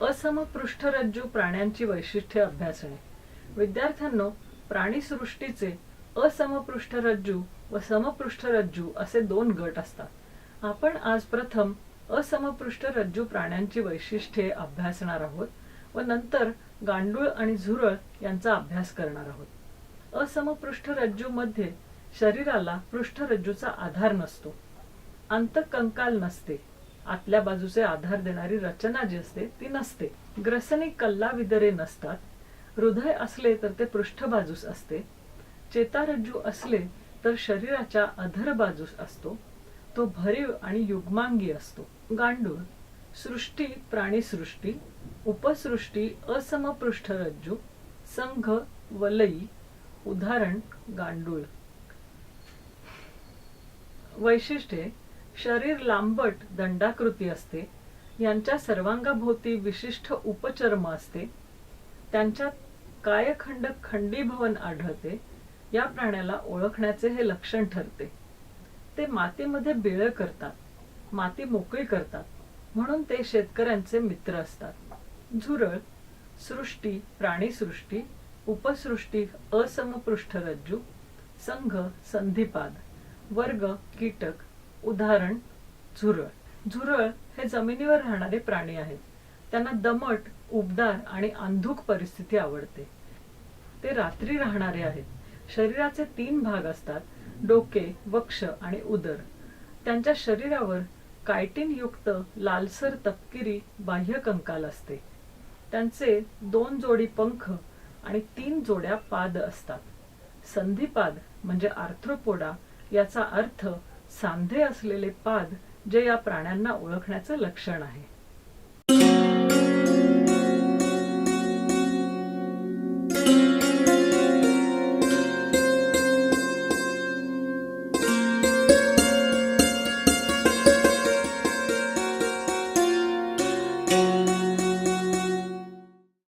असमपृष्ठरज्जू प्राण्यांची वैशिष्ट्ये अभ्यासणे. विद्यार्थ्यांनो प्राणीसृष्टीचे असमपृष्ठरज्जू व समपृष्ठरज्जू असे दोन गट असतात. आपण आज प्रथम असमपृष्ठरज्जू प्राण्यांची वैशिष्ट्ये अभ्यासणार आहोत व नंतर गांडूळ आणि झुरळ यांचा अभ्यास करणार आहोत. असमपृष्ठरज्जू मध्ये शरीराला पृष्ठरज्जूचा आधार नसतो. अंतकंकाल नसते. आतल्या बाजूचे आधार देणारी रचना जी असते ती नसते. ग्रसनी कल्ला विदरे नसतात. हृदय असले तर ते पृष्ठबाजूस असते. चेतारज्जू असले तर शरीराच्या अधर बाजूस असतो. तो भरीव आणि युग्मांगी असतो. गांडूळ सृष्टी प्राणीसृष्टी उपसृष्टी असमपृष्ठरज्जू संघ वलई उदाहरण गांडूळ. वैशिष्ट्ये शरीर लांबट दंडाकृती असते यांच्या सर्वांगाभोवती विशिष्ट उपचर्म असते त्यांच्यात कायखंड खंडीभवन आढळते या प्राण्याला ओळखण्याचे हे लक्षण ठरते. ते मातीमध्ये बिळ करतात माती मोकळी करतात म्हणून ते शेतकऱ्यांचे मित्र असतात. झुरळ सृष्टी प्राणीसृष्टी उपसृष्टी असमपृष्ठरज्जू संघ संधिपाद वर्ग कीटक उदाहरण झुरळ. झुरळ हे जमिनीवर राहणारे प्राणी आहेत. त्यांना दमट उबदार आणि अंधुक परिस्थिती आवडते. ते रात्री राहणारे आहेत. शरीराचे तीन भाग असतात डोके वक्ष आणि उदर. त्यांच्या शरीरावर कायटिन युक्त लालसर तपकिरी बाह्य कंकाल असते. त्यांचे दोन जोडी पंख आणि तीन जोड्या पाद असतात. संधिपाद म्हणजे आर्थ्रोपोडा याचा अर्थ सांधे असलेले पाद जे या प्राण्यांना ओळखण्याचं लक्षण आहे.